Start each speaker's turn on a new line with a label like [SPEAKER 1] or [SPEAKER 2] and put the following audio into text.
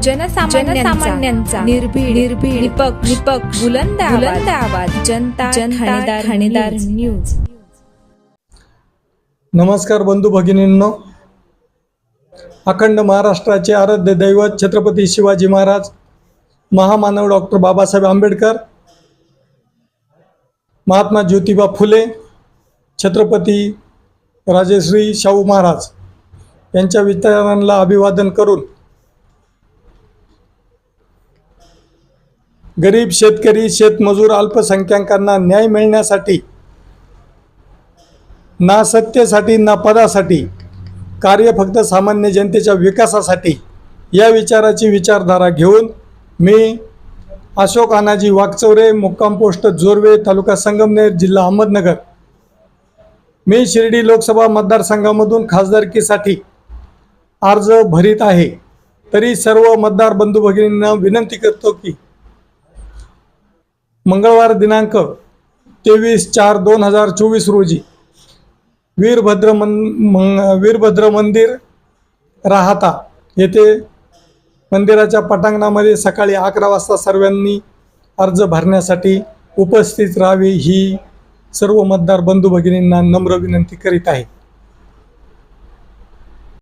[SPEAKER 1] जनसामान्यांचा निर्भीड निर्भीड निपक्ष निपक्ष बुलंद बुलंद आवाज. जनता जनता ठाणेदार न्यूज.
[SPEAKER 2] नमस्कार बंधू भगिनींनो. अखंड महाराष्ट्राचे आराध्य दैवत छत्रपती शिवाजी महाराज महामानव डॉक्टर बाबासाहेब आंबेडकर महात्मा ज्योतिबा फुले छत्रपती राजेश्री शाहू महाराज यांच्या विचारांना अभिवादन करून गरीब शेतकरी शेतमजूर अल्पसंख्याकांना न्याय मिळण्यासाठी ना सत्तेसाठी ना पदासाठी कार्य फक्त सामान्य जनतेच्या विकासासाठी या विचाराची विचारधारा घेऊन मी अशोक अनाजी वाकचौरे मुक्काम पोस्ट जोरवे तालुका संगमनेर जिल्हा अहमदनगर मी शिर्डी लोकसभा मतदारसंघामधून खासदारकीसाठी अर्ज भरीत आहे. तरी सर्व मतदार बंधू भगिनींना विनंती करतो की मंगळवार दिनांक तेवीस चार दोन हजार चोवीस रोजी वीरभद्र मन मंग वीरभद्र मंदिर राहता येथे मंदिराच्या पटांगणामध्ये सकाळी अकरा वाजता सर्वांनी अर्ज भरण्यासाठी उपस्थित राहावे ही सर्व मतदार बंधू भगिनींना नम्र विनंती करीत आहे.